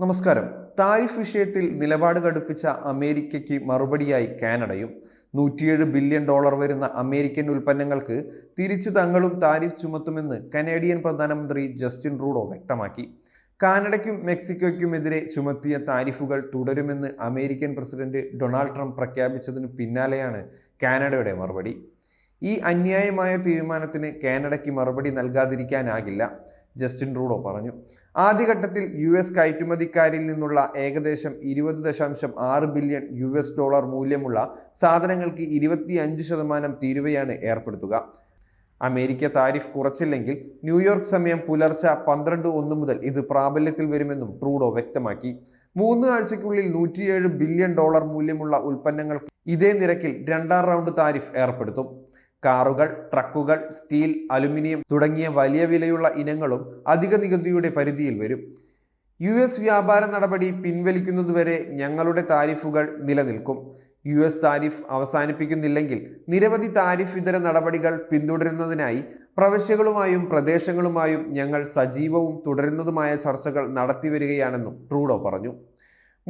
നമസ്കാരം. താരിഫ് വിഷയത്തിൽ നിലപാട് കടുപ്പിച്ച അമേരിക്കയ്ക്ക് മറുപടിയായി കാനഡയും. നൂറ്റിയേഴ് ബില്യൺ ഡോളർ വരുന്ന അമേരിക്കൻ ഉൽപ്പന്നങ്ങൾക്ക് തിരിച്ചു തങ്ങളും താരിഫ് ചുമത്തുമെന്ന് കനേഡിയൻ പ്രധാനമന്ത്രി ജസ്റ്റിൻ റൂഡോ വ്യക്തമാക്കി. കാനഡയ്ക്കും മെക്സിക്കോയ്ക്കുമെതിരെ ചുമത്തിയ താരിഫുകൾ തുടരുമെന്ന് അമേരിക്കൻ പ്രസിഡന്റ് ഡൊണാൾഡ് ട്രംപ് പ്രഖ്യാപിച്ചതിന് പിന്നാലെയാണ് കാനഡയുടെ മറുപടി. ഈ അന്യായമായ തീരുമാനത്തിന് കാനഡയ്ക്ക് മറുപടി നൽകാതിരിക്കാനാകില്ല ജസ്റ്റിൻ റൂഡോ പറഞ്ഞു. ആദ്യഘട്ടത്തിൽ യു എസ് കയറ്റുമതിക്കാരിൽ നിന്നുള്ള ഏകദേശം ഇരുപത് ദശാംശം ആറ് ബില്യൺ യു എസ് ഡോളർ മൂല്യമുള്ള സാധനങ്ങൾക്ക് ഇരുപത്തി അഞ്ച് ശതമാനം തീരുവയാണ് ഏർപ്പെടുത്തുക. അമേരിക്ക താരിഫ് കുറച്ചില്ലെങ്കിൽ ന്യൂയോർക്ക് സമയം പുലർച്ചെ പന്ത്രണ്ട് ഒന്ന് മുതൽ ഇത് പ്രാബല്യത്തിൽ വരുമെന്നും ട്രൂഡോ വ്യക്തമാക്കി. മൂന്ന് ആഴ്ചയ്ക്കുള്ളിൽ നൂറ്റിയേഴ് ബില്യൺ ഡോളർ മൂല്യമുള്ള ഉൽപ്പന്നങ്ങൾക്ക് ഇതേ നിരക്കിൽ രണ്ടാം റൗണ്ട് താരിഫ് ഏർപ്പെടുത്തും. കാറുകൾ ട്രക്കുകൾ സ്റ്റീൽ അലുമിനിയം തുടങ്ങിയ വലിയ വിലയുള്ള ഇനങ്ങളും അധിക നികുതിയുടെ പരിധിയിൽ വരും. യു എസ് വ്യാപാര നടപടി പിൻവലിക്കുന്നതുവരെ ഞങ്ങളുടെ താരിഫുകൾ നിലനിൽക്കും. യു എസ് താരിഫ് അവസാനിപ്പിക്കുന്നില്ലെങ്കിൽ നിരവധി താരിഫ് ഇതര നടപടികൾ പിന്തുടരുന്നതിനായി പ്രവശ്യകളുമായും പ്രദേശങ്ങളുമായും ഞങ്ങൾ സജീവവും തുടരുന്നതുമായ ചർച്ചകൾ നടത്തിവരികയാണെന്നും ട്രൂഡോ പറഞ്ഞു.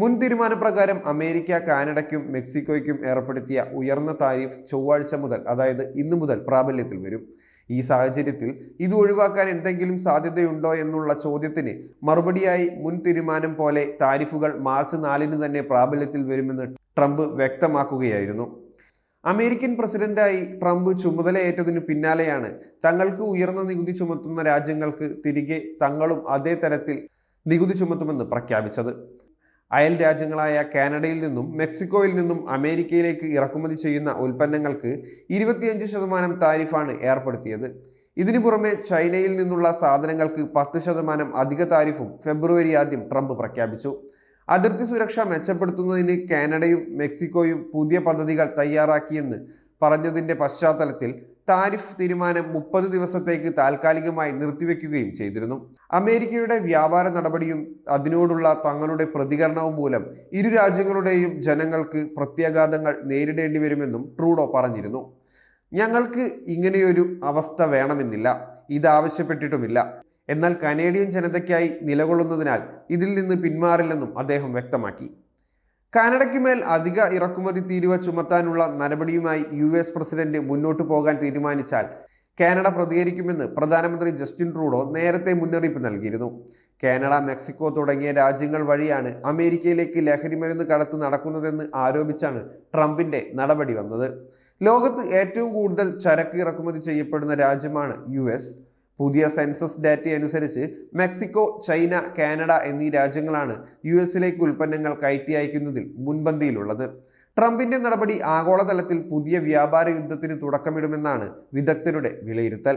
മുൻ തീരുമാനപ്രകാരം അമേരിക്ക കാനഡയ്ക്കും മെക്സിക്കോയ്ക്കും ഏർപ്പെടുത്തിയ ഉയർന്ന താരിഫ് ചൊവ്വാഴ്ച മുതൽ അതായത് ഇന്നു മുതൽ പ്രാബല്യത്തിൽ വരും. ഈ സാഹചര്യത്തിൽ ഇത് ഒഴിവാക്കാൻ എന്തെങ്കിലും സാധ്യതയുണ്ടോ എന്നുള്ള ചോദ്യത്തിന് മറുപടിയായി മുൻ തീരുമാനം പോലെ താരിഫുകൾ മാർച്ച് നാലിന് തന്നെ പ്രാബല്യത്തിൽ വരുമെന്ന് ട്രംപ് വ്യക്തമാക്കുകയായിരുന്നു. അമേരിക്കൻ പ്രസിഡന്റായി ട്രംപ് ചുമതലയേറ്റതിനു പിന്നാലെയാണ് തങ്ങൾക്ക് ഉയർന്ന നികുതി ചുമത്തുന്ന രാജ്യങ്ങൾക്ക് തിരികെ തങ്ങളും അതേ തരത്തിൽ നികുതി ചുമത്തുമെന്ന് പ്രഖ്യാപിച്ചത്. അയൽ രാജ്യങ്ങളായ കാനഡയിൽ നിന്നും മെക്സിക്കോയിൽ നിന്നും അമേരിക്കയിലേക്ക് ഇറക്കുമതി ചെയ്യുന്ന ഉൽപ്പന്നങ്ങൾക്ക് ഇരുപത്തിയഞ്ച് ശതമാനം താരിഫാണ് ഏർപ്പെടുത്തിയത്. ഇതിനു പുറമെ ചൈനയിൽ നിന്നുള്ള സാധനങ്ങൾക്ക് പത്ത് ശതമാനം അധിക താരിഫും ഫെബ്രുവരി ആദ്യം ട്രംപ് പ്രഖ്യാപിച്ചു. അതിർത്തി സുരക്ഷ മെച്ചപ്പെടുത്തുന്നതിന് കാനഡയും മെക്സിക്കോയും പുതിയ പദ്ധതികൾ തയ്യാറാക്കിയെന്ന് പറഞ്ഞതിന്റെ പശ്ചാത്തലത്തിൽ താരിഫ് തീരുമാനം മുപ്പത് ദിവസത്തേക്ക് താൽക്കാലികമായി നിർത്തിവെക്കുകയും ചെയ്തിരുന്നു. അമേരിക്കയുടെ വ്യാപാര നടപടിയും അതിനോടുള്ള തങ്ങളുടെ പ്രതികരണവും മൂലം ഇരു രാജ്യങ്ങളുടെയും ജനങ്ങൾക്ക് പ്രത്യാഘാതങ്ങൾ നേരിടേണ്ടി വരുമെന്നും ട്രൂഡോ പറഞ്ഞിരുന്നു. ഞങ്ങൾക്ക് ഇങ്ങനെയൊരു അവസ്ഥ വേണമെന്നില്ല. ഇതാവശ്യപ്പെട്ടിട്ടുമില്ല എന്നാൽ കനേഡിയൻ ജനതയ്ക്കായി നിലകൊള്ളുന്നതിനാൽ ഇതിൽ നിന്ന് പിന്മാറില്ലെന്നും അദ്ദേഹം വ്യക്തമാക്കി. കാനഡയ്ക്ക് മേൽ അധിക ഇറക്കുമതി തീരുവ ചുമത്താനുള്ള നടപടിയുമായി യു എസ് പ്രസിഡന്റ് മുന്നോട്ടു പോകാൻ തീരുമാനിച്ചാൽ കാനഡ പ്രതികരിക്കുമെന്ന് പ്രധാനമന്ത്രി ജസ്റ്റിൻ ട്രൂഡോ നേരത്തെ മുന്നറിയിപ്പ് നൽകിയിരുന്നു. കാനഡ മെക്സിക്കോ തുടങ്ങിയ രാജ്യങ്ങൾ വഴിയാണ് അമേരിക്കയിലേക്ക് ലഹരിമരുന്ന് കടത്ത് നടക്കുന്നതെന്ന് ആരോപിച്ചാണ് ട്രംപിന്റെ നടപടി വന്നത്. ലോകത്ത് ഏറ്റവും കൂടുതൽ ചരക്ക് ഇറക്കുമതി ചെയ്യപ്പെടുന്ന രാജ്യമാണ് യു പുതിയ സെൻസസ് ഡാറ്റ അനുസരിച്ച് മെക്സിക്കോ ചൈന കാനഡ എന്നീ രാജ്യങ്ങളാണ് യു എസിലേക്ക് ഉൽപ്പന്നങ്ങൾ കയറ്റി അയക്കുന്നതിൽ മുൻപന്തിയിലുള്ളത്. ട്രംപിന്റെ നടപടി ആഗോളതലത്തിൽ പുതിയ വ്യാപാര യുദ്ധത്തിന് തുടക്കമിടുമെന്നാണ് വിദഗ്ധരുടെ വിലയിരുത്തൽ.